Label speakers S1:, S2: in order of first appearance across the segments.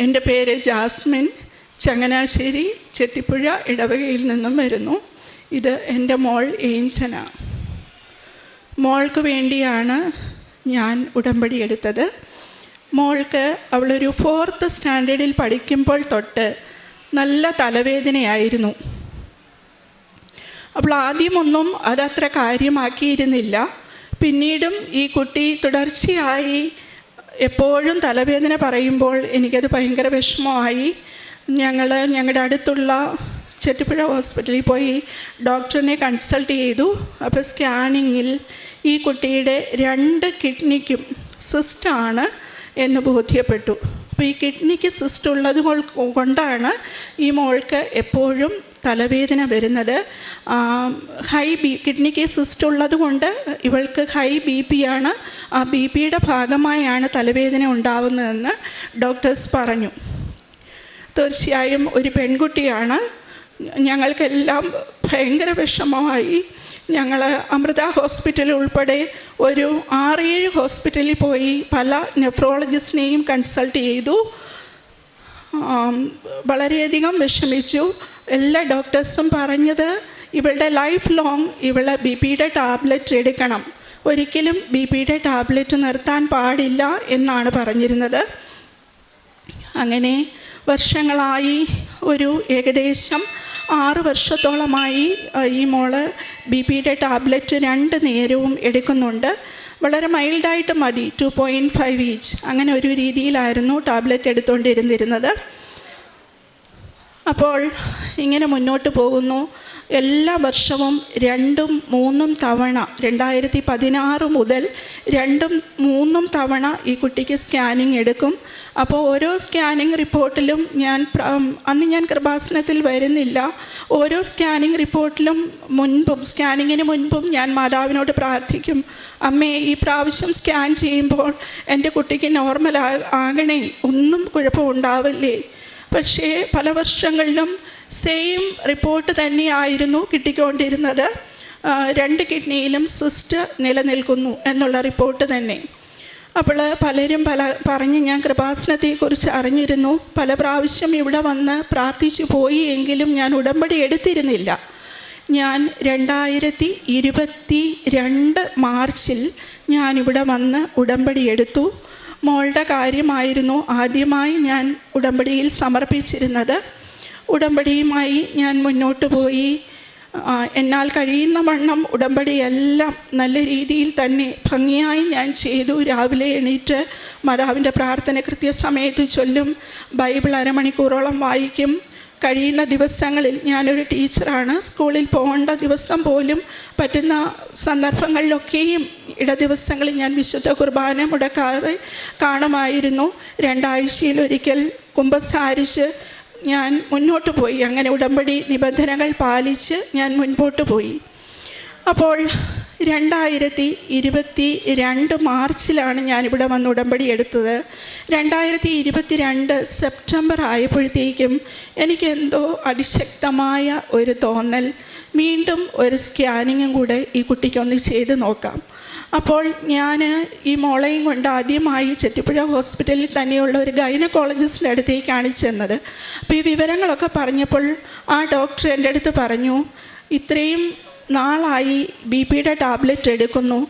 S1: എന്റെ പേര് ജാസ്മിൻ. ചങ്ങനാശ്ശേരി ചെത്തിപ്പുഴ ഇടവകയിൽ നിന്നും വരുന്നു. ഇത് എന്റെ മോൾ ഏഞ്ചന. മോൾക്ക് വേണ്ടിയാണ് ഞാൻ ഉടമ്പടി എടുത്തത്. മോൾക്ക് അവളൊരു ഫോർത്ത് സ്റ്റാൻഡേർഡിൽ പഠിക്കുമ്പോൾ തൊട്ട് നല്ല തലവേദനയായിരുന്നു. അപ്പോൾ ആദ്യമൊന്നും അതത്ര കാര്യമാക്കിയിരുന്നില്ല. പിന്നീടും ഈ കുട്ടി തുടർച്ചയായി എപ്പോഴും തലവേദന പറയുമ്പോൾ എനിക്കത് ഭയങ്കര വിഷമമായി. ഞങ്ങൾ ഞങ്ങളുടെ അടുത്തുള്ള ചെട്ടിപ്പുഴ ഹോസ്പിറ്റലിൽ പോയി ഡോക്ടറിനെ കൺസൾട്ട് ചെയ്തു. അപ്പോൾ സ്കാനിങ്ങിൽ ഈ കുട്ടിയുടെ രണ്ട് കിഡ്നിക്കും സിസ്റ്റാണ് എന്ന് ബോധ്യപ്പെട്ടു. അപ്പോൾ ഈ കിഡ്നിക്ക് സിസ്റ്റ് ഉള്ളത് കൊണ്ടാണ് ഈ മോൾക്ക് എപ്പോഴും തലവേദന വരുന്നത്. ഹൈ ബി കിഡ്നിക്ക് സിസ്റ്റ് ഉള്ളത് കൊണ്ട് ഇവൾക്ക് ഹൈ ബി പി ആണ്. ആ ബി പിയുടെ ഭാഗമായാണ് തലവേദന ഉണ്ടാവുന്നതെന്ന് ഡോക്ടേഴ്സ് പറഞ്ഞു. തീർച്ചയായും ഒരു പെൺകുട്ടിയാണ്. ഞങ്ങൾക്കെല്ലാം ഭയങ്കര വിഷമമായി. ഞങ്ങൾ അമൃത ഹോസ്പിറ്റൽ ഉൾപ്പെടെ ഒരു ആറേഴ് ഹോസ്പിറ്റലിൽ പോയി പല നെഫ്രോളജിസ്റ്റിനെയും കൺസൾട്ട് ചെയ്തു. വളരെയധികം വിഷമിച്ചു. എല്ലാ ഡോക്ടേഴ്സും പറഞ്ഞത് ഇവളുടെ ലൈഫ് ലോങ് ഇവളെ ബി പിയുടെ ടാബ്ലറ്റ് എടുക്കണം. ഒരിക്കലും ബി പിയുടെ ടാബ്ലറ്റ് നിർത്താൻ പാടില്ല എന്നാണ് പറഞ്ഞിരുന്നത്. അങ്ങനെ വർഷങ്ങളായി ഒരു ഏകദേശം ആറ് വർഷത്തോളമായി ഈ മോൾ ബി പിയുടെ ടാബ്ലറ്റ് രണ്ട് നേരവും എടുക്കുന്നുണ്ട്. വളരെ മൈൽഡായിട്ട് മതി ടു പോയിന്റ് ഫൈവ് ഈച്ച് അങ്ങനെ ഒരു രീതിയിലായിരുന്നു ടാബ്ലറ്റ് എടുത്തുകൊണ്ടിരുന്നിരുന്നത് അപ്പോൾ ഇങ്ങനെ മുന്നോട്ട് പോകുന്നു. എല്ലാ വർഷവും രണ്ടും മൂന്നും തവണ രണ്ടായിരത്തി പതിനാറ് മുതൽ രണ്ടും മൂന്നും തവണ ഈ കുട്ടിക്ക് സ്കാനിങ് എടുക്കും. അപ്പോൾ ഓരോ സ്കാനിങ് റിപ്പോർട്ടിലും ഞാൻ അന്ന് ഞാൻ കൃപാസനത്തിൽ വരുന്നില്ല. ഓരോ സ്കാനിങ് റിപ്പോർട്ടിലും മുൻപും സ്കാനിങ്ങിന് മുൻപും ഞാൻ മാതാവിനോട് പ്രാർത്ഥിക്കും. അമ്മേ ഈ പ്രാവശ്യം സ്കാൻ ചെയ്യുമ്പോൾ എന്റെ കുട്ടിക്ക് നോർമൽ ആകണേ ഒന്നും കുഴപ്പമുണ്ടാവില്ലേ? പക്ഷേ പല വർഷങ്ങളിലും സെയിം റിപ്പോർട്ട് തന്നെയായിരുന്നു കിട്ടിക്കൊണ്ടിരുന്നത്. രണ്ട് കിഡ്നിയിലും സിസ്റ്റ് നിലനിൽക്കുന്നു എന്നുള്ള റിപ്പോർട്ട് തന്നെ. അപ്പോൾ പലരും പല പറഞ്ഞ് ഞാൻ കൃപാസനത്തെക്കുറിച്ച് അറിഞ്ഞിരുന്നു. പല പ്രാവശ്യം ഇവിടെ വന്ന് പ്രാർത്ഥിച്ചു പോയി എങ്കിലും ഞാൻ ഉടമ്പടി എടുത്തിരുന്നില്ല. ഞാൻ രണ്ടായിരത്തി ഇരുപത്തി രണ്ട് മാർച്ചിൽ ഞാനിവിടെ വന്ന് ഉടമ്പടി എടുത്തു. മോളുടെ കാര്യമായിരുന്നു ആദ്യമായി ഞാൻ ഉടമ്പടിയിൽ സമർപ്പിച്ചിരുന്നത്. ഉടമ്പടിയുമായി ഞാൻ മുന്നോട്ട് പോയി. എന്നാൽ കഴിയുന്ന വണ്ണം ഉടമ്പടിയെല്ലാം നല്ല രീതിയിൽ തന്നെ ഭംഗിയായി ഞാൻ ചെയ്തു. രാവിലെ എണീറ്റ് മാതാവിന്റെ പ്രാർത്ഥന കൃത്യസമയത്ത് ചൊല്ലും. ബൈബിൾ അരമണിക്കൂറോളം വായിക്കും. കഴിയുന്ന ദിവസങ്ങളിൽ ഞാനൊരു ടീച്ചറാണ്. സ്കൂളിൽ പോകേണ്ട ദിവസം പോലും പറ്റുന്ന സന്ദർഭങ്ങളിലൊക്കെയും ഇട ദിവസങ്ങളിൽ ഞാൻ വിശുദ്ധ കുർബാന മുടക്കാതെ കാണുമായിരുന്നു. രണ്ടാഴ്ചയിലൊരിക്കൽ കുമ്പസാരിച്ച് ഞാൻ മുന്നോട്ട് പോയി. അങ്ങനെ ഉടമ്പടി നിബന്ധനകൾ പാലിച്ച് ഞാൻ മുൻപോട്ട് പോയി. അപ്പോൾ രണ്ടായിരത്തി ഇരുപത്തി രണ്ട് മാർച്ചിലാണ് ഞാനിവിടെ വന്ന് ഉടമ്പടി എടുത്തത്. രണ്ടായിരത്തി ഇരുപത്തി രണ്ട് സെപ്റ്റംബർ ആയപ്പോഴത്തേക്കും എനിക്കെന്തോ അതിശക്തമായ ഒരു തോന്നൽ. വീണ്ടും ഒരു സ്കാനിങ്ങും കൂടെ ഈ കുട്ടിക്കൊന്ന് ചെയ്ത് നോക്കാം. അപ്പോൾ ഞാൻ ഈ മോളെയും കൊണ്ട് ആദ്യമായി ചെത്തിപ്പുഴ ഹോസ്പിറ്റലിൽ തന്നെയുള്ള ഒരു ഗൈനക്കോളജിസ്റ്റിന്റെ അടുത്തേക്കാണ് ചെന്നത്. അപ്പോൾ ഈ വിവരങ്ങളൊക്കെ പറഞ്ഞപ്പോൾ ആ ഡോക്ടർ എന്റെ അടുത്ത് പറഞ്ഞു ഇത്രയും നാളായി ബി പിയുടെ ടാബ്ലറ്റ് എടുക്കുന്നു.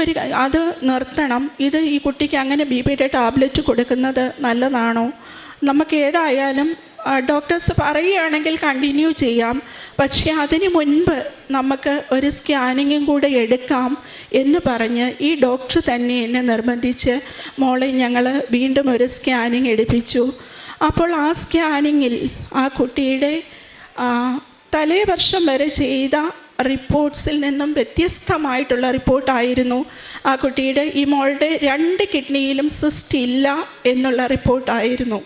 S1: ഒരു അത് നിർത്തണം. ഇത് ഈ കുട്ടിക്ക് അങ്ങനെ ബി പിയുടെ ടാബ്ലറ്റ് കൊടുക്കുന്നത് നല്ലതാണോ? നമുക്ക് ഏതായാലും ഡോക്ടേഴ്സ് പറയുകയാണെങ്കിൽ കണ്ടിന്യൂ ചെയ്യാം. പക്ഷേ അതിന് മുൻപ് നമുക്ക് ഒരു സ്കാനിങ്ങും കൂടെ എടുക്കാം എന്ന് പറഞ്ഞ് ഈ ഡോക്ടർ തന്നെ എന്നെ നിർബന്ധിച്ച് മോളെ ഞങ്ങൾ വീണ്ടും ഒരു സ്കാനിങ് എടുപ്പിച്ചു. അപ്പോൾ ആ സ്കാനിങ്ങിൽ ആ കുട്ടിയുടെ തലേ വർഷം വരെ ചെയ്ത റിപ്പോർട്ട്സിൽ നിന്നും വ്യത്യസ്തമായിട്ടുള്ള റിപ്പോർട്ടായിരുന്നു. ആ കുട്ടിയുടെ ഈ മോളുടെ രണ്ട് കിഡ്നിയിലും സിസ്റ്റ് ഇല്ല എന്നുള്ള റിപ്പോർട്ടായിരുന്നു.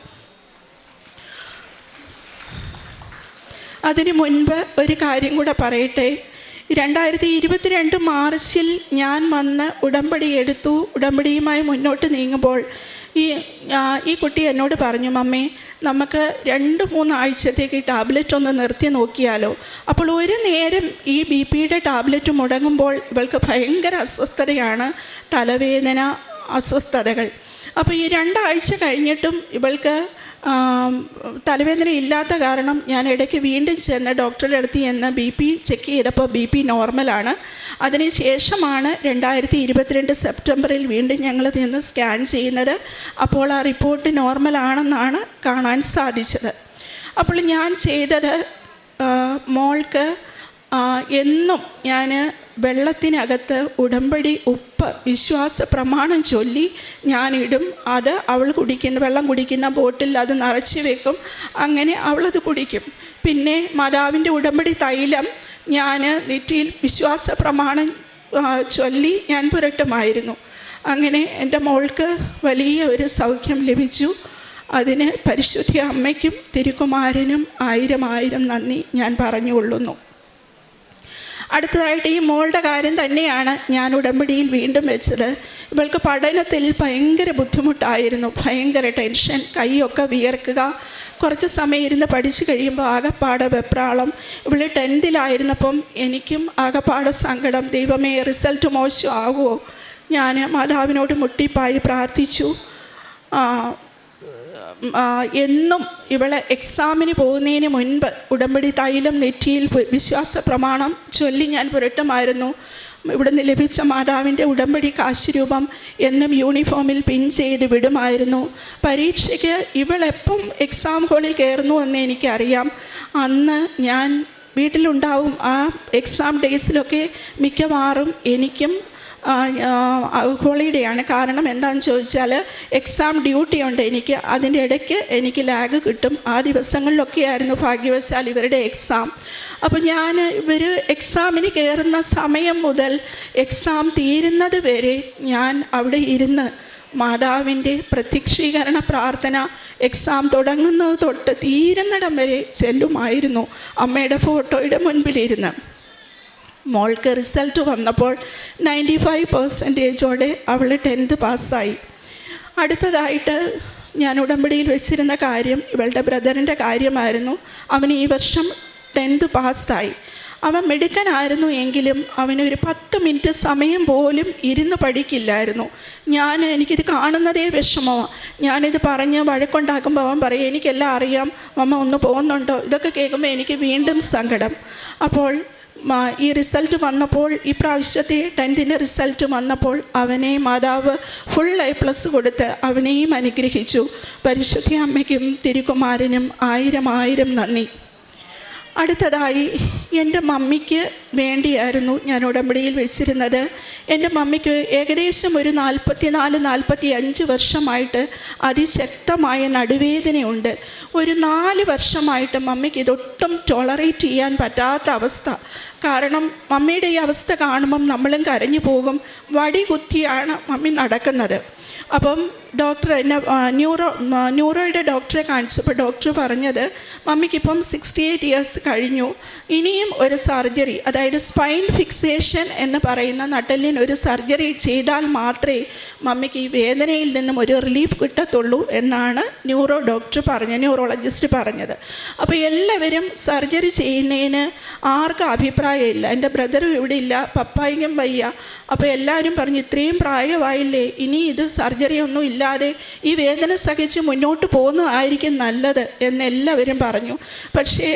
S1: അതിനു മുൻപ് ഒരു കാര്യം കൂടെ പറയട്ടെ. രണ്ടായിരത്തി ഇരുപത്തിരണ്ട് മാർച്ചിൽ ഞാൻ വന്ന് ഉടമ്പടി എടുത്തു. ഉടമ്പടിയുമായി മുന്നോട്ട് നീങ്ങുമ്പോൾ ഈ ഈ കുട്ടി എന്നോട് പറഞ്ഞു മമ്മേ നമുക്ക് രണ്ട് മൂന്നാഴ്ചത്തേക്ക് ഈ ടാബ്ലറ്റ് ഒന്ന് നിർത്തി നോക്കിയാലോ? അപ്പോൾ ഒരു നേരം ഈ ബി പിയുടെ ടാബ്ലറ്റ് മുടങ്ങുമ്പോൾ ഇവൾക്ക് ഭയങ്കര അസ്വസ്ഥതയാണ് തലവേദന അസ്വസ്ഥതകൾ. അപ്പോൾ ഈ രണ്ടാഴ്ച കഴിഞ്ഞിട്ടും ഇവൾക്ക് തലവേദന ഇല്ലാത്ത കാരണം ഞാൻ ഇടയ്ക്ക് വീണ്ടും ചെന്ന് ഡോക്ടറുടെ അടുത്ത് ചെന്ന് ബി പി ചെക്ക് ചെയ്തപ്പോൾ ബി പി നോർമലാണ് അതിന് ശേഷമാണ് രണ്ടായിരത്തി ഇരുപത്തിരണ്ട് സെപ്റ്റംബറിൽ വീണ്ടും ഞങ്ങൾ നിന്ന് സ്കാൻ ചെയ്യുന്നത്. അപ്പോൾ ആ റിപ്പോർട്ട് നോർമലാണെന്നാണ് കാണാൻ സാധിച്ചത്. അപ്പോൾ ഞാൻ ചെയ്തത് മോൾക്ക് എന്നും ഞാൻ വെള്ളത്തിനകത്ത് ഉടമ്പടി ഉപ്പ് വിശ്വാസ പ്രമാണം ചൊല്ലി ഞാനിടും. അത് അവൾ കുടിക്കുന്ന വെള്ളം കുടിക്കുന്ന ബോട്ടിൽ അത് നിറച്ച് വെക്കും. അങ്ങനെ അവളത് കുടിക്കും. പിന്നെ മാതാവിന്റെ ഉടമ്പടി തൈലം ഞാൻ നെറ്റിയിൽ വിശ്വാസ പ്രമാണം ചൊല്ലി ഞാൻ പുരട്ടുമായിരുന്നു. അങ്ങനെ എന്റെ മോൾക്ക് വലിയ ഒരു സൗഖ്യം ലഭിച്ചു. അതിന് പരിശുദ്ധ അമ്മയ്ക്കും തിരുക്കുമാരനും ആയിരം ആയിരം നന്ദി ഞാൻ പറഞ്ഞുകൊള്ളുന്നു. അടുത്തതായിട്ട് ഈ മോളുടെ കാര്യം തന്നെയാണ് ഞാൻ ഉടമ്പടിയിൽ വീണ്ടും വെച്ചത്. ഇവൾക്ക് പഠനത്തിൽ ഭയങ്കര ബുദ്ധിമുട്ടായിരുന്നു. ഭയങ്കര ടെൻഷൻ കൈയൊക്കെ വിയർക്കുക. കുറച്ച് സമയം ഇരുന്ന് പഠിച്ചു കഴിയുമ്പോൾ ആകപ്പാട് വെപ്രാളം. ഇവൾ ടെൻത്തിലായിരുന്നപ്പം എനിക്കും ആകപ്പാട് സങ്കടം. ദൈവമേ റിസൾട്ട് മോശമാകുമോ? ഞാൻ മാതാവിനോട് മുട്ടിപ്പായി പ്രാർത്ഥിച്ചു. എന്നും ഇവളെ എക്സാമിന് പോകുന്നതിന് മുൻപ് ഉടമ്പടി തൈലം നെറ്റിയിൽ വിശ്വാസ പ്രമാണം ചൊല്ലി ഞാൻ പുരട്ടുമായിരുന്നു. ഇവിടുന്ന് ലഭിച്ച മാതാവിന്റെ ഉടമ്പടി കാശുരൂപം എന്നും യൂണിഫോമിൽ പിൻ ചെയ്ത് വിടുമായിരുന്നു. പരീക്ഷയ്ക്ക് ഇവളെപ്പം എക്സാം ഹോളിൽ കയറുന്നു എന്ന് എനിക്കറിയാം. അന്ന് ഞാൻ വീട്ടിലുണ്ടാവും ആ എക്സാം ഡേയ്സിലൊക്കെ മിക്കവാറും എനിക്കും ഹോളിഡേയാണ്. കാരണം എന്താണെന്ന് ചോദിച്ചാൽ എക്സാം ഡ്യൂട്ടി ഉണ്ട്. എനിക്ക് അതിന്റെ ഇടയ്ക്ക് എനിക്ക് ലാഗ് കിട്ടും. ആ ദിവസങ്ങളിലൊക്കെ ആയിരുന്നു ഭാഗ്യവശാൽ ഇവരുടെ എക്സാം. അപ്പോൾ ഞാൻ ഇവർ എക്സാമിന് കയറുന്ന സമയം മുതൽ എക്സാം തീരുന്നത് വരെ ഞാൻ അവിടെ ഇരുന്ന് മാതാവിന്റെ പ്രത്യക്ഷീകരണ പ്രാർത്ഥന എക്സാം തുടങ്ങുന്നത് തൊട്ട് തീരുന്നിടം വരെ ചെല്ലുമായിരുന്നു അമ്മയുടെ ഫോട്ടോയുടെ മുൻപിലിരുന്ന്. മോൾക്ക് റിസൾട്ട് വന്നപ്പോൾ നയന്റി ഫൈവ് പെർസെന്റേജോടെ അവൾ ടെൻത്ത് പാസ്സായി. അടുത്തതായിട്ട് ഞാൻ ഉടമ്പടിയിൽ വെച്ചിരുന്ന കാര്യം ഇവളുടെ ബ്രദറിന്റെ കാര്യമായിരുന്നു. അവൻ ഈ വർഷം ടെൻത്ത് പാസ്സായി. അവൻ മിടുക്കനായിരുന്നു എങ്കിലും അവനൊരു പത്ത് മിനിറ്റ് സമയം പോലും ഇരുന്ന് പഠിക്കില്ലായിരുന്നു. ഞാൻ എനിക്കിത് കാണുന്നതേ വിഷമമാണ് ഞാനിത് പറഞ്ഞ് വഴക്കുണ്ടാക്കുമ്പോൾ അവൻ പറയും എനിക്കെല്ലാം അറിയാം. അമ്മ ഒന്ന് പോകുന്നുണ്ടോ? ഇതൊക്കെ കേൾക്കുമ്പോൾ എനിക്ക് വീണ്ടും സങ്കടം. അപ്പോൾ ഈ റിസൾട്ട് വന്നപ്പോൾ ഈ പ്രാവശ്യത്തെ ടെൻത്തിന്റെ റിസൾട്ട് വന്നപ്പോൾ അവനെ മാതാവ് ഫുൾ എ പ്ലസ് കൊടുത്ത് അവനെയും അനുഗ്രഹിച്ചു. പരിശുദ്ധി അമ്മയ്ക്കും തിരുകുമാരനും ആയിരം ആയിരം നന്ദി. അടുത്തതായി എന്റെ മമ്മിക്ക് വേണ്ടിയായിരുന്നു ഞാൻ ഉടമ്പടിയിൽ വെച്ചിരുന്നത്. എന്റെ മമ്മിക്ക് ഏകദേശം ഒരു നാൽപ്പത്തി നാല് നാൽപ്പത്തി അഞ്ച് വർഷമായിട്ട് അതിശക്തമായ നടുവേദനയുണ്ട്. ഒരു നാല് വർഷമായിട്ട് മമ്മിക്ക് ഇതൊട്ടും ടോളറേറ്റ് ചെയ്യാൻ പറ്റാത്ത അവസ്ഥ. കാരണം മമ്മിയുടെ ഈ അവസ്ഥ കാണുമ്പം നമ്മളും കരഞ്ഞു പോകും. വടി കുത്തിയാണ് മമ്മി നടക്കുന്നത്. അപ്പം ഡോക്ടർ എന്നെ ന്യൂറോ ന്യൂറോയുടെ ഡോക്ടറെ കാണിച്ചപ്പോൾ ഡോക്ടർ പറഞ്ഞത് മമ്മിക്കിപ്പം സിക്സ്റ്റി എയ്റ്റ് ഇയേഴ്സ് കഴിഞ്ഞു. ഇനിയും ഒരു സർജറി അതായത് സ്പൈൻ ഫിക്സേഷൻ എന്ന് പറയുന്ന നട്ടലിന് ഒരു സർജറി ചെയ്താൽ മാത്രമേ മമ്മിക്ക് ഈ വേദനയിൽ നിന്നും ഒരു റിലീഫ് കിട്ടത്തുള്ളൂ എന്നാണ് ന്യൂറോ ഡോക്ടർ പറഞ്ഞത് ന്യൂറോളജിസ്റ്റ് പറഞ്ഞത്. അപ്പോൾ എല്ലാവരും സർജറി ചെയ്യുന്നതിന് ആർക്കും അഭിപ്രായമില്ല. എന്റെ ബ്രദറും ഇവിടെ ഇല്ല പപ്പായിക്കും വയ്യ. അപ്പോൾ എല്ലാവരും പറഞ്ഞു ഇത്രയും പ്രായമായില്ലേ ഇനി ഇത് സർജറി ഒന്നും ഇല്ലാതെ ഈ വേദന സഹിച്ച് മുന്നോട്ട് പോകുന്നതായിരിക്കും നല്ലത് എന്നെല്ലാവരും പറഞ്ഞു. പക്ഷേ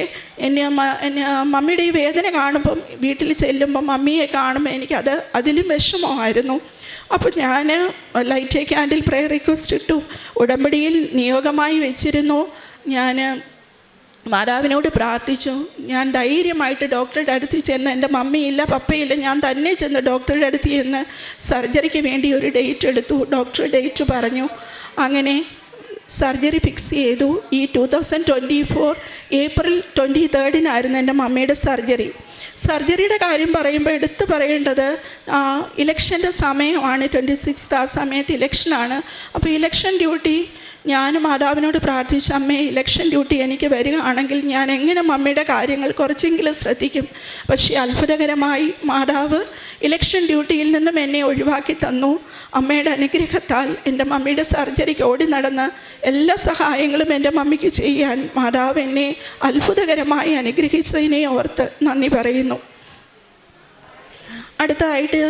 S1: എന്നെ എന്നെ മമ്മിയുടെ ഈ വേദന കാണുമ്പം വീട്ടിൽ ചെല്ലുമ്പം മമ്മിയെ കാണുമ്പോൾ എനിക്കത് അതിലും വിഷമമായിരുന്നു. അപ്പോൾ ഞാൻ ലൈറ്റ് ക്യാൻഡിൽ പ്രയർ റിക്വസ്റ്റ് ഇട്ടു. ഉടമ്പടിയിൽ നിയോഗമായി വെച്ചിരുന്നു. ഞാൻ മാതാവിനോട് പ്രാർത്ഥിച്ചു. ഞാൻ ധൈര്യമായിട്ട് ഡോക്ടറുടെ അടുത്ത് ചെന്ന് എന്റെ മമ്മിയില്ല പപ്പയില്ല ഞാൻ തന്നെ ചെന്ന് ഡോക്ടറുടെ അടുത്ത് ചെന്ന് സർജറിക്ക് വേണ്ടി ഒരു ഡേറ്റ് എടുത്തു. ഡോക്ടർ ഡേറ്റ് പറഞ്ഞു. അങ്ങനെ സർജറി ഫിക്സ് ചെയ്തു. ഈ two thousand twenty four April twenty തേർഡിനായിരുന്നു എന്റെ മമ്മിയുടെ സർജറി. സർജറിയുടെ കാര്യം പറയുമ്പോൾ എടുത്തു പറയേണ്ടത് ഇലക്ഷന്റെ സമയമാണ്. ട്വന്റി സിക്സ് ആ സമയത്ത് ഇലക്ഷനാണ്. അപ്പോൾ ഇലക്ഷൻ ഡ്യൂട്ടി ഞാൻ മാതാവിനോട് പ്രാർത്ഥിച്ച അമ്മേ ഇലക്ഷൻ ഡ്യൂട്ടി എനിക്ക് വരികയാണെങ്കിൽ ഞാൻ എങ്ങനെ മമ്മിയുടെ കാര്യങ്ങൾ കുറച്ചെങ്കിലും ശ്രദ്ധിക്കും? പക്ഷേ അത്ഭുതകരമായി മാതാവ് ഇലക്ഷൻ ഡ്യൂട്ടിയിൽ നിന്നും എന്നെ ഒഴിവാക്കി തന്നു. അമ്മയുടെ അനുഗ്രഹത്താൽ എന്റെ മമ്മിയുടെ സർജറിക്ക് ഓടി നടന്ന് എല്ലാ സഹായങ്ങളും എന്റെ മമ്മിക്ക് ചെയ്യാൻ മാതാവ് എന്നെ അത്ഭുതകരമായി അനുഗ്രഹിച്ചതിനെ ഓർത്ത് നന്ദി പറയുന്നു. അടുത്തതായിട്ട്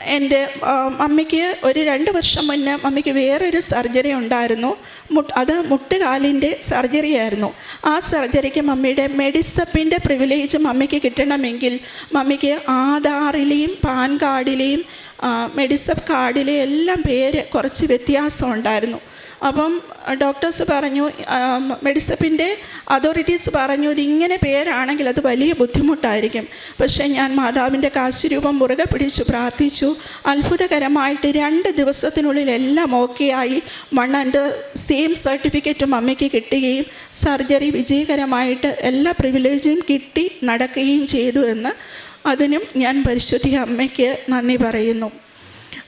S1: എന്റെ അമ്മയ്ക്ക് ഒരു രണ്ട് വർഷം മുന്നേ മമ്മിക്ക് വേറൊരു സർജറി ഉണ്ടായിരുന്നു. അത് മുട്ടുകാലിന്റെ സർജറി ആയിരുന്നു. ആ സർജറിക്ക് മമ്മിയുടെ മെഡിസപ്പിന്റെ പ്രിവിലേജ് മമ്മിക്ക് കിട്ടണമെങ്കിൽ മമ്മിക്ക് ആധാറിലെയും പാൻ കാർഡിലെയും മെഡിസപ്പ് കാർഡിലെ എല്ലാം പേര് കുറച്ച് വ്യത്യാസം ഉണ്ടായിരുന്നു. അപ്പം ഡോക്ടേഴ്സ് പറഞ്ഞു മെഡിസപ്പിന്റെ അതോറിറ്റീസ് പറഞ്ഞു ഇതിങ്ങനെ പേരാണെങ്കിൽ അത് വലിയ ബുദ്ധിമുട്ടായിരിക്കും. പക്ഷേ ഞാൻ മാതാവിന്റെ കാശുരൂപം മുറുകെ പിടിച്ചു പ്രാർത്ഥിച്ചു. അത്ഭുതകരമായിട്ട് രണ്ട് ദിവസത്തിനുള്ളിൽ എല്ലാം ഓക്കെ ആയി. ആൻഡ് സെയിം സർട്ടിഫിക്കറ്റും അമ്മയ്ക്ക് കിട്ടുകയും സർജറി വിജയകരമായിട്ട് എല്ലാ പ്രിവിലേജും കിട്ടി നടക്കുകയും ചെയ്തു എന്ന് അതിനും ഞാൻ പരിശുദ്ധി അമ്മയ്ക്ക് നന്ദി പറയുന്നു.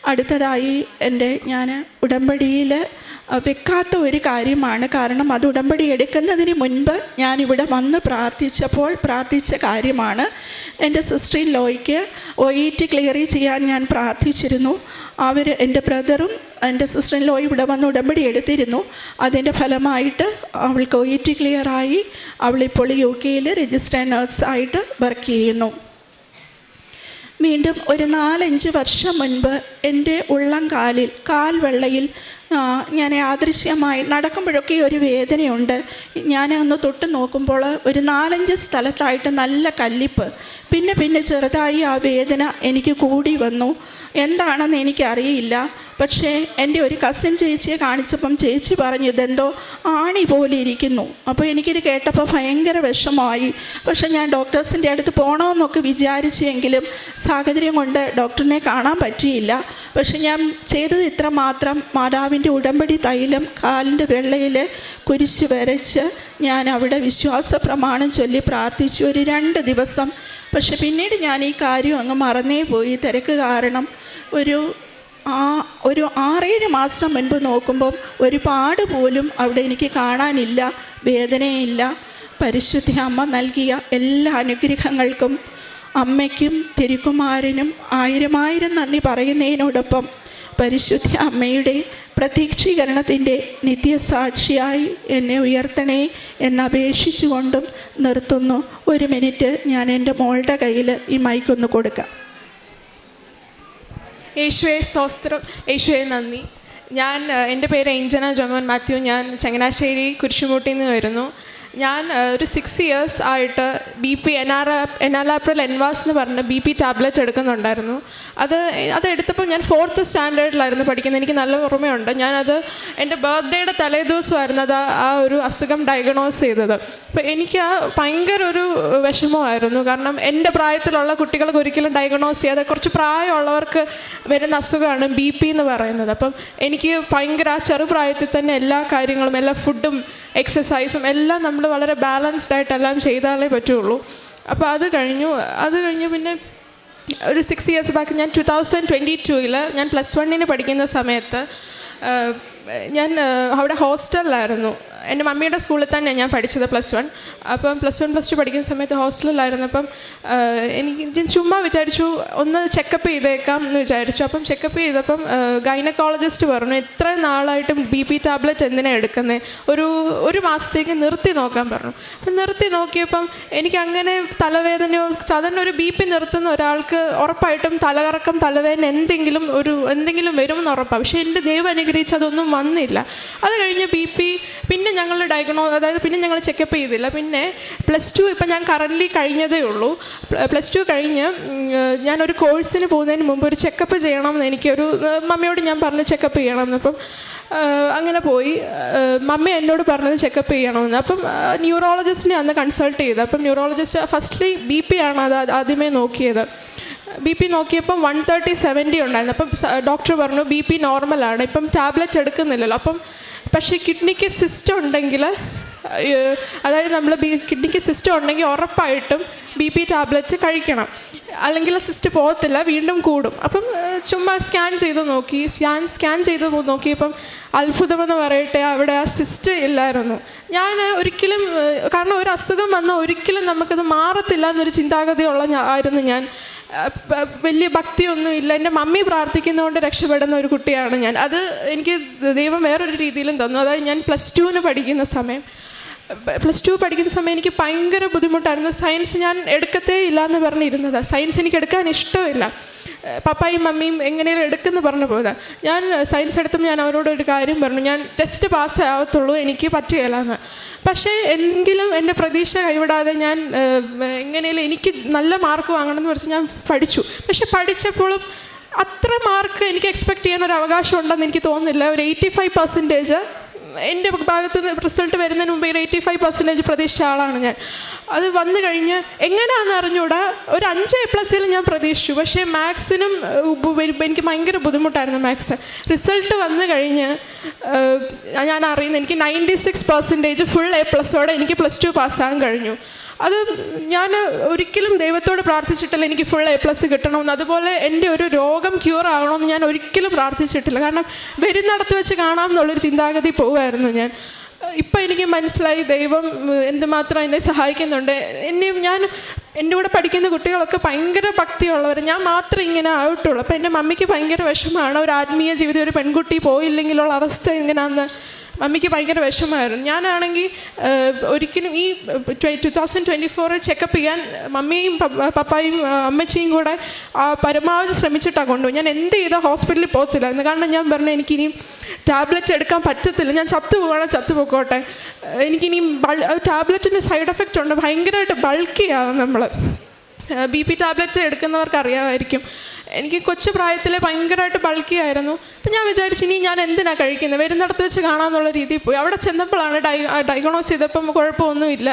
S1: അടുത്തതായി എന്റെ ഞാൻ ഉടമ്പടിയിൽ വെക്കാത്ത ഒരു കാര്യമാണ്. കാരണം അത് ഉടമ്പടി എടുക്കുന്നതിന് മുൻപ് ഞാനിവിടെ വന്ന് പ്രാർത്ഥിച്ചപ്പോൾ പ്രാർത്ഥിച്ച കാര്യമാണ്. എന്റെ സിസ്റ്റർ ലോയ്ക്ക് ഒ ഇ ടി ക്ലിയർ ചെയ്യാൻ ഞാൻ പ്രാർത്ഥിച്ചിരുന്നു. അവർ എന്റെ ബ്രദറും എന്റെ സിസ്റ്റർ ലോ ഇവിടെ വന്ന് ഉടമ്പടി എടുത്തിരുന്നു. അതിന്റെ ഫലമായിട്ട് അവൾക്ക് ഒ ഇ ടി ക്ലിയറായി അവളിപ്പോൾ യു കെയിൽ രജിസ്റ്റേഡ് നേഴ്സായിട്ട് വർക്ക് ചെയ്യുന്നു. വീണ്ടും ഒരു നാലഞ്ച് വർഷം മുൻപ് എന്റെ ഉള്ളം കാലിൽ കാൽ വെള്ളയിൽ ആ, ഞാൻ യാദൃശ്യമായി നടക്കുമ്പോഴൊക്കെ ഒരു വേദനയുണ്ട്. ഞാൻ അന്ന് തൊട്ട് നോക്കുമ്പോൾ ഒരു നാലഞ്ച് സ്ഥലത്തായിട്ട് നല്ല കല്ലിപ്പ്. പിന്നെ പിന്നെ ചെറുതായി ആ വേദന എനിക്ക് കൂടി വന്നു. എന്താണെന്ന് എനിക്കറിയില്ല. പക്ഷേ എന്റെ ഒരു കസിൻ ചേച്ചിയെ കാണിച്ചപ്പം ചേച്ചി പറഞ്ഞു ഇതെന്തോ ആണി പോലെ ഇരിക്കുന്നു. അപ്പോൾ എനിക്കിത് കേട്ടപ്പോൾ ഭയങ്കര വിഷമമായി. പക്ഷേ ഞാൻ ഡോക്ടേഴ്സിന്റെ അടുത്ത് പോകണമെന്നൊക്കെ വിചാരിച്ചെങ്കിലും സാഹചര്യം കൊണ്ട് ഡോക്ടറിനെ കാണാൻ പറ്റിയില്ല. പക്ഷെ ഞാൻ ചെയ്തത് ഇത്ര മാത്രം മാതാവിന്റെ ഉടമ്പടി തൈലം കാലിന്റെ വെള്ളയിൽ കുരിശ് വരച്ച് ഞാൻ അവിടെ വിശ്വാസ പ്രമാണം ചൊല്ലി പ്രാർത്ഥിച്ചു ഒരു രണ്ട് ദിവസം. പക്ഷെ പിന്നീട് ഞാൻ ഈ കാര്യം അങ്ങ് മറന്നേ പോയി. തിരക്ക് കാരണം ഒരു ആ ഒരു ആറേഴ് മാസം മുൻപ് നോക്കുമ്പം ഒരുപാട് പോലും അവിടെ എനിക്ക് കാണാനില്ല വേദനയില്ല. പരിശുദ്ധി അമ്മ നൽകിയ എല്ലാ അനുഗ്രഹങ്ങൾക്കും അമ്മയ്ക്കും തിരുക്കുമാരനും ആയിരമായിരം നന്ദി പറയുന്നതിനോടൊപ്പം പരിശുദ്ധ അമ്മയുടെ പ്രതീക്ഷീകരണത്തിന്റെ നിത്യസാക്ഷിയായി എന്നെ ഉയർത്തണേ എന്നപേക്ഷിച്ചുകൊണ്ടും നിർത്തുന്നു. ഒരു മിനിറ്റ് ഞാൻ എന്റെ മോളുടെ കയ്യിൽ ഈ മൈക്കൊന്ന് കൊടുക്കാം.
S2: യേശുവെ സ്വസ്ത്രം യേശുവെ നന്ദി. ഞാൻ എന്റെ പേര് എഞ്ചന ജോമോൻ മാത്യു. ഞാൻ ചങ്ങനാശ്ശേരി കുരിശുമൂട്ടിൽ നിന്ന് വരുന്നു. ഞാൻ ഒരു സിക്സ് ഇയേഴ്സ് ആയിട്ട് B P R enalapril Envas എന്ന് പറഞ്ഞ ബി പി ടാബ്ലറ്റ് എടുക്കുന്നുണ്ടായിരുന്നു. അത് അത് എടുത്തപ്പോൾ ഞാൻ ഫോർത്ത് സ്റ്റാൻഡേർഡിലായിരുന്നു പഠിക്കുന്നത്. എനിക്ക് നല്ല ഓർമ്മയുണ്ട്. ഞാനത് എന്റെ ബർത്ത്ഡേയുടെ തലേ ദിവസമായിരുന്നു അത് ആ ഒരു അസുഖം ഡയഗ്നോസ് ചെയ്തത്. അപ്പോൾ എനിക്ക് ആ ഭയങ്കര ഒരു വിഷമമായിരുന്നു. കാരണം എന്റെ പ്രായത്തിലുള്ള കുട്ടികൾക്ക് ഒരിക്കലും ഡയഗ്നോസ് ചെയ്യാതെ കുറച്ച് പ്രായമുള്ളവർക്ക് വരുന്ന അസുഖമാണ് ബി പി എന്ന് പറയുന്നത്. അപ്പം എനിക്ക് ഭയങ്കര ആ ചെറുപ്രായത്തിൽ തന്നെ എല്ലാ കാര്യങ്ങളും എല്ലാ ഫുഡും എക്സസൈസും എല്ലാം നമ്മൾ വളരെ ബാലൻസ്ഡ് ആയിട്ട് എല്ലാം ചെയ്താലേ പറ്റുള്ളൂ. അപ്പോൾ അത് കഴിഞ്ഞു. അത് കഴിഞ്ഞ് പിന്നെ ഒരു സിക്സ് ഇയേഴ്സ് ബാക്ക് ഞാൻ ടു തൗസൻഡ് ട്വന്റി ടൂവിൽ ഞാൻ പ്ലസ് വണ്ണിന് പഠിക്കുന്ന സമയത്ത് ഞാൻ അവിടെ ഹോസ്റ്റലിലായിരുന്നു എന്റെ മമ്മിയുടെ സ്കൂളിൽ തന്നെ ഞാൻ പഠിച്ചത് പ്ലസ് വൺ. അപ്പം പ്ലസ് വൺ പ്ലസ് ടു പഠിക്കുന്ന സമയത്ത് ഹോസ്റ്റലിലായിരുന്നപ്പം എനിക്ക് ചുമ്മാ വിചാരിച്ചു ഒന്ന് ചെക്കപ്പ് ചെയ്തേക്കാം എന്ന് വിചാരിച്ചു. അപ്പം ചെക്കപ്പ് ചെയ്തപ്പം ഗൈനക്കോളജിസ്റ്റ് പറഞ്ഞു എത്ര നാളായിട്ടും ബി പി ടാബ്ലറ്റ് എന്തിനാണ് എടുക്കുന്നത് ഒരു ഒരു മാസത്തേക്ക് നിർത്തി നോക്കാൻ പറഞ്ഞു. അപ്പം നിർത്തി നോക്കിയപ്പം എനിക്ക് അങ്ങനെ തലവേദനയോ സാധാരണ ഒരു ബി പി നിർത്തുന്ന ഒരാൾക്ക് ഉറപ്പായിട്ടും തലകറക്കം തലവേദന എന്തെങ്കിലും ഒരു എന്തെങ്കിലും വരുമെന്ന് ഉറപ്പാണ് പക്ഷേ എന്റെ ദൈവം അനുഗ്രഹിച്ച് അതൊന്നും വന്നില്ല. അത് കഴിഞ്ഞ് ബി പി പിന്നെ ഞങ്ങൾ ഡയഗ്നോ അതായത് പിന്നെ ഞങ്ങൾ ചെക്കപ്പ് ചെയ്തില്ല. പിന്നെ പ്ലസ് ടു ഇപ്പം ഞാൻ കറന്റ്ലി കഴിഞ്ഞതേ ഉള്ളൂ. പ്ലസ് ടു കഴിഞ്ഞ് ഞാനൊരു കോഴ്സിന് പോകുന്നതിന് മുമ്പ് ഒരു ചെക്കപ്പ് ചെയ്യണമെന്ന് എനിക്കൊരു മമ്മിയോട് ഞാൻ പറഞ്ഞു ചെക്കപ്പ് ചെയ്യണം അപ്പം അങ്ങനെ പോയി. മമ്മി എന്നോട് പറഞ്ഞത് ചെക്കപ്പ് ചെയ്യണമെന്ന്. അപ്പം ന്യൂറോളജിസ്റ്റിനെ അന്ന് കൺസൾട്ട് ചെയ്ത്. അപ്പം ന്യൂറോളജിസ്റ്റ് ഫസ്റ്റ്ലി ബി പി ആണ് അത് ആദ്യമേ നോക്കിയത്. ബി പി നോക്കിയപ്പം വൺ തേർട്ടി സെവന്റി ഉണ്ടായിരുന്നു. അപ്പം ഡോക്ടർ പറഞ്ഞു ബി പി നോർമലാണ് ഇപ്പം ടാബ്ലറ്റ് എടുക്കുന്നില്ലല്ലോ. അപ്പം പക്ഷേ കിഡ്നിക്ക് സിസ്റ്റം ഉണ്ടെങ്കിൽ അതായത് നമ്മൾ ബി കിഡ്നിക്ക് സിസ്റ്റം ഉണ്ടെങ്കിൽ ഉറപ്പായിട്ടും ബി പി ടാബ്ലറ്റ് കഴിക്കണം. അല്ലെങ്കിൽ സിസ്റ്റ് പോകത്തില്ല വീണ്ടും കൂടും. അപ്പം ചുമ്മാ സ്കാൻ ചെയ്ത് നോക്കി സ്കാൻ സ്കാൻ ചെയ്ത് നോക്കിയപ്പം അത്ഭുതമെന്ന് പറയട്ടെ അവിടെ ആ സിസ്റ്റ് ഇല്ലായിരുന്നു. ഞാൻ ഒരിക്കലും കാരണം ഒരു അസുഖം വന്നാൽ ഒരിക്കലും നമുക്കത് മാറത്തില്ല എന്നൊരു ചിന്താഗതിയുള്ള ആയിരുന്നു ഞാൻ. വലിയ ഭക്തിയൊന്നും ഇല്ല. എന്റെ മമ്മി പ്രാർത്ഥിക്കുന്നതുകൊണ്ട് രക്ഷപ്പെടുന്ന ഒരു കുട്ടിയാണ് ഞാൻ. അത് എനിക്ക് ദൈവം വേറൊരു രീതിയിലും തന്നു. അതായത് ഞാൻ പ്ലസ് ടുവിന് പഠിക്കുന്ന സമയം പ്ലസ് ടു പഠിക്കുന്ന സമയം എനിക്ക് ഭയങ്കര ബുദ്ധിമുട്ടായിരുന്നു. സയൻസ് ഞാൻ എടുക്കത്തേ ഇല്ല എന്ന് പറഞ്ഞിരുന്നതാണ് സയൻസ് എനിക്ക് എടുക്കാൻ ഇഷ്ടമില്ല. പപ്പായും മമ്മിയും എങ്ങനെയും എടുക്കുന്നു പറഞ്ഞു പോയതാണ് ഞാൻ സയൻസ് എടുത്തും ഞാൻ അവരോട് ഒരു കാര്യം പറഞ്ഞു. ഞാൻ ജസ്റ്റ് പാസ് ആവത്തുള്ളൂ എനിക്ക് പറ്റുകയില്ലെന്ന്. പക്ഷേ എങ്കിലും എന്റെ പ്രതീക്ഷ കൈവിടാതെ ഞാൻ എങ്ങനെയും എനിക്ക് നല്ല മാർക്ക് വാങ്ങണം എന്ന് വെച്ച് ഞാൻ പഠിച്ചു. പക്ഷെ പഠിച്ചപ്പോഴും അത്ര മാർക്ക് എനിക്ക് എക്സ്പെക്റ്റ് ചെയ്യാൻ ഒരു അവകാശം ഉണ്ടെന്ന് എനിക്ക് തോന്നുന്നില്ല. ഒരു എയ്റ്റി ഫൈവ് പെർസെന്റേജ് എന്റെ ഭാഗത്ത് നിന്ന് റിസൾട്ട് വരുന്നതിന് മുമ്പ് ഒരു എയ്റ്റി ഫൈവ് പെർസെന്റേജ് പ്രതീക്ഷിച്ച ആളാണ് ഞാൻ. അത് വന്നു കഴിഞ്ഞ് എങ്ങനെയാണെന്ന് അറിഞ്ഞൂടാ? ഒരു അഞ്ച് എ പ്ലസിൽ ഞാൻ പ്രതീക്ഷിച്ചു. പക്ഷേ മാത്സിനും എനിക്ക് ഭയങ്കര ബുദ്ധിമുട്ടായിരുന്നു മാത്സ്. റിസൾട്ട് വന്നു കഴിഞ്ഞ് ഞാൻ അറിയുന്നത് എനിക്ക് ninety six percentage full A പ്ലസോടെ എനിക്ക് പ്ലസ് ടു പാസ്സാകാൻ കഴിഞ്ഞു. അത് ഞാൻ ഒരിക്കലും ദൈവത്തോട് പ്രാർത്ഥിച്ചിട്ടില്ല എനിക്ക് ഫുൾ എ പ്ലസ് കിട്ടണമെന്ന്. അതുപോലെ എന്റെ ഒരു രോഗം ക്യൂർ ആകണമെന്ന് ഞാൻ ഒരിക്കലും പ്രാർത്ഥിച്ചിട്ടില്ല. കാരണം വരുന്നിടത്ത് വെച്ച് കാണാം എന്നുള്ളൊരു ചിന്താഗതി പോവുമായിരുന്നു ഞാൻ. ഇപ്പം എനിക്ക് മനസ്സിലായി ദൈവം എന്തുമാത്രം എന്നെ സഹായിക്കുന്നുണ്ട്. എന്നെ ഞാൻ എന്റെ കൂടെ പഠിക്കുന്ന കുട്ടികളൊക്കെ ഭയങ്കര ഭക്തിയുള്ളവർ ഞാൻ മാത്രം ഇങ്ങനെ ആയിട്ടുള്ളൂ അപ്പം എന്റെ മമ്മിക്ക് ഭയങ്കര വിഷമമാണ്. ഒരു ആത്മീയ ജീവിതം ഒരു പെൺകുട്ടി പോയില്ലെങ്കിലുള്ള അവസ്ഥ എങ്ങനെയാണെന്ന് മമ്മിക്ക് ഭയങ്കര വിഷമമായിരുന്നു. ഞാനാണെങ്കിൽ ഒരിക്കലും ഈ ടു തൗസൻഡ് ട്വന്റി ഫോറിൽ ചെക്കപ്പ് ചെയ്യാൻ മമ്മിയും പപ്പ- പപ്പായും അമ്മച്ചിയും കൂടെ ആ, പരമാവധി ശ്രമിച്ചിട്ടാണ് കൊണ്ടുപോയി. ഞാൻ എന്ത് ചെയ്താൽ ഹോസ്പിറ്റലിൽ പോകത്തില്ലായിരുന്നു. കാരണം ഞാൻ പറഞ്ഞു എനിക്കിനി ടാബ്ലറ്റ് എടുക്കാൻ പറ്റത്തില്ല. ഞാൻ ചത്തു പോകണം ചത്തു പോയിക്കോട്ടെ എനിക്കിനി ബൾ ടാബ്ലറ്റിന്റെ സൈഡ് എഫക്റ്റ് ഉണ്ട്. ഭയങ്കരമായിട്ട് ബൾക്കിയാകും നമ്മൾ ബി പി ടാബ്ലറ്റ് എടുക്കുന്നവർക്ക് അറിയാമായിരിക്കും. എനിക്ക് കൊച്ചു പ്രായത്തിൽ ഭയങ്കരമായിട്ട് ബൾക്കി ആയിരുന്നു. അപ്പം ഞാൻ വിചാരിച്ചു ഇനി ഞാൻ എന്തിനാണ് കഴിക്കുന്നത് വരുന്നിടത്ത് വെച്ച് കാണാമെന്നുള്ള രീതിയിൽ പോയി. അവിടെ ചെന്നപ്പോഴാണ് ഡൈ ഡയഗ്നോസ് ചെയ്തപ്പം കുഴപ്പമൊന്നുമില്ല.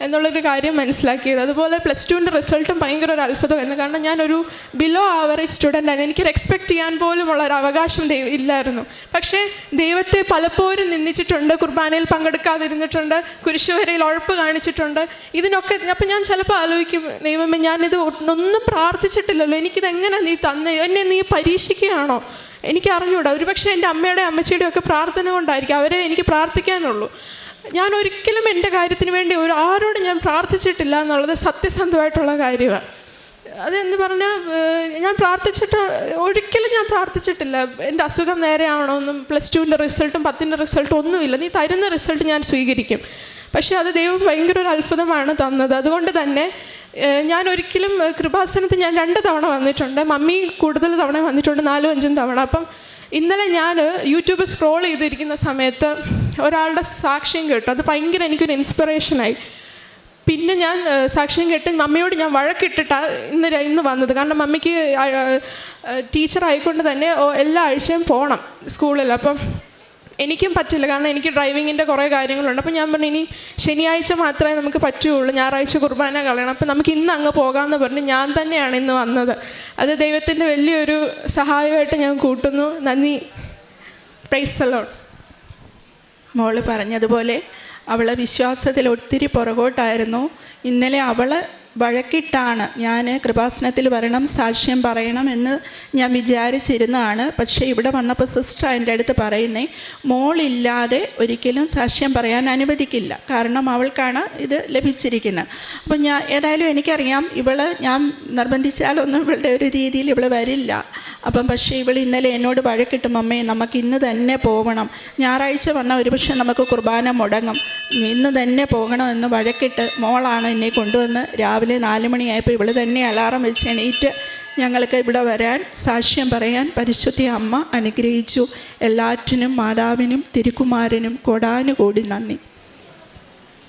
S2: എന്നുള്ളൊരു കാര്യം മനസ്സിലാക്കിയത്. അതുപോലെ പ്ലസ് ടുവിന്റെ റിസൾട്ടും ഭയങ്കര ഒരു അത്ഭുതമായിരുന്നു. കാരണം ഞാനൊരു ബിലോ ആവറേജ് സ്റ്റുഡന്റ് ആയിരുന്നു എനിക്കൊരു എക്സ്പെക്ട് ചെയ്യാൻ പോലുമുള്ള ഒരു അവകാശം ഇല്ലായിരുന്നു. പക്ഷേ ദൈവത്തെ പലപ്പോഴും നിന്ദിച്ചിട്ടുണ്ട്. കുർബാനയിൽ പങ്കെടുക്കാതിരുന്നിട്ടുണ്ട്. കുരിശുവരയിൽ ഉഴപ്പ് കാണിച്ചിട്ടുണ്ട്. ഇതിനൊക്കെ അപ്പം ഞാൻ ചിലപ്പോൾ ആലോചിക്കും ദൈവമേ ഞാനിത് ഒന്നും പ്രാർത്ഥിച്ചിട്ടില്ലല്ലോ. എനിക്കിത് എങ്ങനെ നീ തന്നെ? എന്നെ നീ പരീക്ഷിക്കുകയാണോ? എനിക്ക് അറിഞ്ഞൂടാ ഒരുപക്ഷെ എന്റെ അമ്മയുടെ അമ്മച്ചിയുടെയും ഒക്കെ പ്രാർത്ഥന കൊണ്ടായിരിക്കും അവരെ എനിക്ക് പ്രാർത്ഥിക്കാനുള്ളൂ. ഞാൻ ഒരിക്കലും എന്റെ കാര്യത്തിന് വേണ്ടി ഒരു ആരോടും ഞാൻ പ്രാർത്ഥിച്ചിട്ടില്ല എന്നുള്ളത് സത്യസന്ധമായിട്ടുള്ള കാര്യമാണ്. അതെന്ന് പറഞ്ഞാൽ ഞാൻ പ്രാർത്ഥിച്ചിട്ട് ഒരിക്കലും ഞാൻ പ്രാർത്ഥിച്ചിട്ടില്ല. എന്റെ അസുഖം നേരെയാവണമെന്നും പ്ലസ് ടുവിന്റെ റിസൾട്ടും പത്തിന്റെ റിസൾട്ടും ഒന്നുമില്ല. നീ തരുന്ന റിസൾട്ട് ഞാൻ സ്വീകരിക്കും. പക്ഷേ അത് ദൈവം ഭയങ്കര ഒരു അത്ഭുതമാണ് തന്നത്. അതുകൊണ്ട് തന്നെ ഞാൻ ഒരിക്കലും കൃപാസനത്തിൽ ഞാൻ രണ്ട് തവണ വന്നിട്ടുണ്ട്. മമ്മി കൂടുതൽ തവണ വന്നിട്ടുണ്ട് നാലും അഞ്ചും തവണ. അപ്പം ഇന്നലെ ഞാൻ യൂട്യൂബ് സ്ക്രോൾ ചെയ്തിരിക്കുന്ന സമയത്ത് ഒരാളുടെ സാക്ഷ്യം കേട്ടു. അത് ഭയങ്കര എനിക്കൊരു ഇൻസ്പിറേഷനായി പിന്നെ ഞാൻ സാക്ഷ്യം കേട്ട് മമ്മിയോട് ഞാൻ വഴക്കിട്ടിട്ടാണ് ഇന്ന് ഇന്ന് വന്നത്. കാരണം മമ്മിക്ക് ടീച്ചർ ആയിക്കൊണ്ട് തന്നെ എല്ലാ ആഴ്ചയും പോകണം സ്കൂളിൽ. അപ്പം എനിക്കും പറ്റില്ല. കാരണം എനിക്ക് ഡ്രൈവിങ്ങിന്റെ കുറേ കാര്യങ്ങളുണ്ട്. അപ്പോൾ ഞാൻ പറഞ്ഞു ഇനി ശനിയാഴ്ച മാത്രമേ നമുക്ക് പറ്റുകയുള്ളൂ ഞായറാഴ്ച കുർബാന കളയണം. അപ്പോൾ നമുക്ക് ഇന്ന് അങ്ങ് പോകാമെന്ന് പറഞ്ഞ് ഞാൻ തന്നെയാണ് ഇന്ന് വന്നത്. അത് ദൈവത്തിന്റെ വലിയൊരു സഹായമായിട്ട് ഞാൻ കൂട്ടുന്നു. നന്ദി. പ്രൈസ്
S1: മോൾ പറഞ്ഞതുപോലെ അവളെ വിശ്വാസത്തിൽ ഒത്തിരി പുറകോട്ടായിരുന്നു. ഇന്നലെ അവൾ വഴക്കിട്ടാണ്. ഞാൻ കൃപാസനത്തിൽ വരണം സാക്ഷ്യം പറയണം എന്ന് ഞാൻ വിചാരിച്ചിരുന്നതാണ്. പക്ഷേ ഇവിടെ വന്നപ്പോൾ സിസ്റ്റർ എന്റെ അടുത്ത് പറയുന്നേ മോളില്ലാതെ ഒരിക്കലും സാക്ഷ്യം പറയാൻ അനുവദിക്കില്ല. കാരണം അവൾക്കാണ് ഇത് ലഭിച്ചിരിക്കുന്നത്. അപ്പോൾ ഞാൻ ഏതായാലും എനിക്കറിയാം ഇവൾ ഞാൻ നിർബന്ധിച്ചാലൊന്നും ഇവളുടെ ഒരു രീതിയിൽ ഇവൾ വരില്ല. അപ്പം പക്ഷേ ഇവൾ ഇന്നലെ എന്നോട് വഴക്കിട്ടും അമ്മേ നമുക്ക് ഇന്ന് തന്നെ പോകണം ഞായറാഴ്ച വന്നാൽ ഒരുപക്ഷെ നമുക്ക് കുർബാന മുടങ്ങും. ഇന്ന് തന്നെ പോകണമെന്ന് വഴക്കിട്ട് മോളാണ് എന്നെ കൊണ്ടുവന്ന് രാവിലെ നാല് മണിയായപ്പോൾ ഇവൾ തന്നെ അലാറം വെച്ച് എണീറ്റ് ഞങ്ങൾക്ക് ഇവിടെ വരാൻ സാക്ഷ്യം പറയാൻ പരിശുദ്ധി അമ്മ അനുഗ്രഹിച്ചു. എല്ലാറ്റിനും മാതാവിനും തിരുക്കുമാരനും കൊടാനുകൂടി നന്ദി.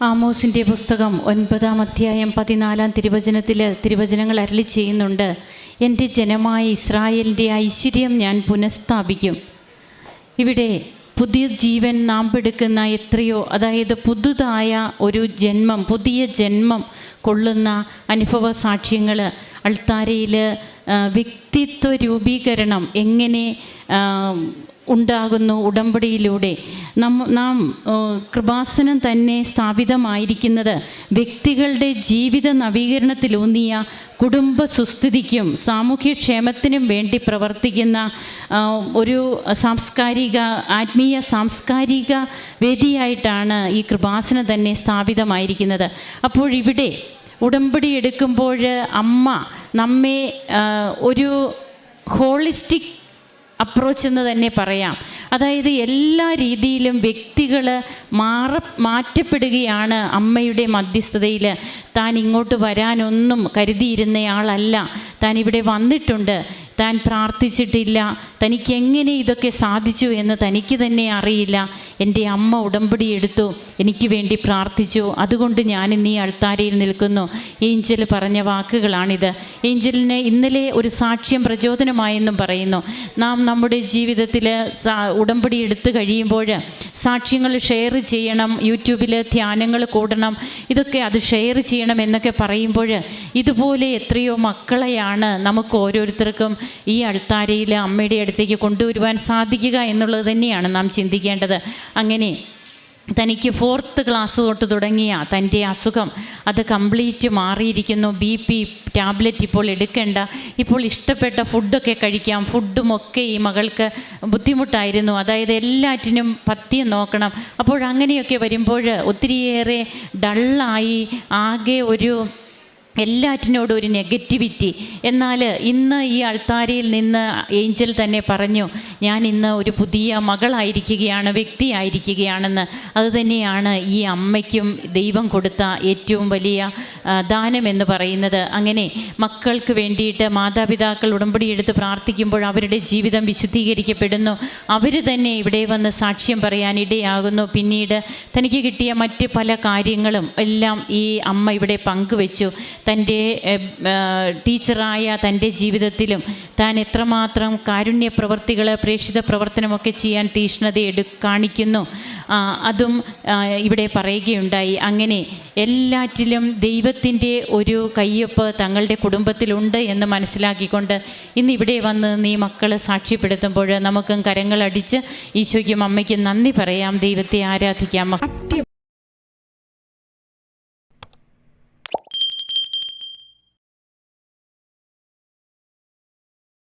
S3: ആമോസിന്റെ പുസ്തകം ഒൻപതാം അധ്യായം പതിനാലാം തിരുവചനത്തിൽ തിരുവചനങ്ങൾ അരളി ചെയ്യുന്നുണ്ട്. എന്റെ ജനമായ ഇസ്രായേലിന്റെ ഐശ്വര്യം ഞാൻ പുനഃസ്ഥാപിക്കും. ഇവിടെ പുതിയ ജീവൻ നാം പെടുക്കുന്ന എത്രയോ അതായത് പുതുതായ ഒരു ജന്മം പുതിയ ജന്മം കൊള്ളുന്ന അനുഭവ സാക്ഷ്യങ്ങൾ അൾത്താരയിൽ വ്യക്തിത്വ രൂപീകരണം എങ്ങനെ ഉണ്ടാകുന്നു ഉടമ്പടിയിലൂടെ. നമ്മ നാം കൃപാസനം തന്നെ സ്ഥാപിതമായിരിക്കുന്നത് വ്യക്തികളുടെ ജീവിത നവീകരണത്തിലൂന്നിയ കുടുംബ സുസ്ഥിതിക്കും സാമൂഹ്യക്ഷേമത്തിനും വേണ്ടി പ്രവർത്തിക്കുന്ന ഒരു സാംസ്കാരിക ആത്മീയ സാംസ്കാരിക വേദിയായിട്ടാണ് ഈ കൃപാസനം തന്നെ സ്ഥാപിതമായിരിക്കുന്നത്. അപ്പോഴിവിടെ ഉടമ്പടി എടുക്കുമ്പോൾ അമ്മ നമ്മെ ഒരു ഹോളിസ്റ്റിക് അപ്രോച്ച് എന്ന് തന്നെ പറയാം. അതായത് എല്ലാ രീതിയിലും വ്യക്തികൾ മാറ മാറ്റപ്പെടുകയാണ് അമ്മയുടെ മധ്യസ്ഥതയിൽ താൻ ഇങ്ങോട്ട് വരാനൊന്നും കരുതിയിരുന്നയാളല്ല. താൻ ഇവിടെ വന്നിട്ടുണ്ട്. താൻ പ്രാർത്ഥിച്ചിട്ടില്ല. തനിക്ക് എങ്ങനെ ഇതൊക്കെ സാധിച്ചു എന്ന് തനിക്ക് തന്നെ അറിയില്ല. എന്റെ അമ്മ ഉടമ്പടി എടുത്തു. എനിക്ക് വേണ്ടി പ്രാർത്ഥിച്ചു. അതുകൊണ്ട് ഞാൻ ഇന്ന് ഈ അൾത്താരയിൽ നിൽക്കുന്നു. ഏഞ്ചൽ പറഞ്ഞ വാക്കുകളാണിത്. ഏഞ്ചലിന് ഇന്നലെ ഒരു സാക്ഷ്യം പ്രചോദനമായെന്നും പറയുന്നു. നാം നമ്മുടെ ജീവിതത്തിൽ ഉടമ്പടി എടുത്തു കഴിയുമ്പോൾ സാക്ഷ്യങ്ങൾ ഷെയർ ചെയ്യണം. യൂട്യൂബിൽ ധ്യാനങ്ങൾ കൂടണം. ഇതൊക്കെ അത് ഷെയർ ചെയ്യണം എന്നൊക്കെ പറയുമ്പോൾ ഇതുപോലെ എത്രയോ മക്കളെയാണ് നമുക്ക് ഓരോരുത്തർക്കും ഈ അൾത്താരയിൽ അമ്മയുടെ അടുത്തേക്ക് കൊണ്ടുവരുവാൻ സാധിക്കുക എന്നുള്ളത് തന്നെയാണ് നാം ചിന്തിക്കേണ്ടത്. അങ്ങനെ തനിക്ക് ഫോർത്ത് ക്ലാസ് തൊട്ട് തുടങ്ങിയ തന്റെ അസുഖം അത് കംപ്ലീറ്റ് മാറിയിരിക്കുന്നു. ബി പി ടാബ്ലറ്റ് ഇപ്പോൾ എടുക്കേണ്ട. ഇപ്പോൾ ഇഷ്ടപ്പെട്ട ഫുഡൊക്കെ കഴിക്കാം. ഫുഡുമൊക്കെ ഈ മകൾക്ക് ബുദ്ധിമുട്ടായിരുന്നു. അതായത് എല്ലാറ്റിനും പഥ്യം നോക്കണം. അപ്പോൾ അങ്ങനെയൊക്കെ വരുമ്പോൾ ഒത്തിരിയേറെ ഡള്ളായി ആകെ ഒരു എല്ലാറ്റിനോടും ഒരു നെഗറ്റിവിറ്റി എന്നാൽ ഇന്ന് ഈ അൾത്താരയിൽ നിന്ന് ഏഞ്ചൽ തന്നെ പറഞ്ഞു ഞാൻ ഇന്ന് ഒരു പുതിയ മകളായിരിക്കുകയാണ് വ്യക്തിയായിരിക്കുകയാണെന്ന്. അതുതന്നെയാണ് ഈ അമ്മയ്ക്കും ദൈവം കൊടുത്ത ഏറ്റവും വലിയ ദാനം എന്ന് പറയുന്നത്. അങ്ങനെ മക്കൾക്ക് വേണ്ടിയിട്ട് മാതാപിതാക്കൾ ഉടമ്പടി എടുത്ത് പ്രാർത്ഥിക്കുമ്പോൾ അവരുടെ ജീവിതം വിശുദ്ധീകരിക്കപ്പെടുന്നു. അവർ തന്നെ ഇവിടെ വന്ന് സാക്ഷ്യം പറയാൻ ഇടയാകുന്നു. പിന്നീട് തനിക്ക് കിട്ടിയ മറ്റ് പല കാര്യങ്ങളും എല്ലാം ഈ അമ്മ ഇവിടെ പങ്കുവെച്ചു. തന്റെ ടീച്ചറായ തന്റെ ജീവിതത്തിലും താൻ എത്രമാത്രം കാരുണ്യ പ്രവർത്തികൾ പ്രേക്ഷിത പ്രവർത്തനമൊക്കെ ചെയ്യാൻ തീഷ്ണത എടു കാണിക്കുന്നു. അതും ഇവിടെ പറയുകയുണ്ടായി. അങ്ങനെ എല്ലാറ്റിലും ദൈവത്തിന്റെ ഒരു കയ്യൊപ്പ് തങ്ങളുടെ കുടുംബത്തിലുണ്ട് എന്ന് മനസ്സിലാക്കിക്കൊണ്ട് ഇന്ന് ഇവിടെ വന്ന് നീ മക്കൾ സാക്ഷ്യപ്പെടുത്തുമ്പോൾ നമുക്കും കരങ്ങളടിച്ച് ഈശോയ്ക്കും അമ്മയ്ക്കും നന്ദി പറയാം. ദൈവത്തെ ആരാധിക്കാം.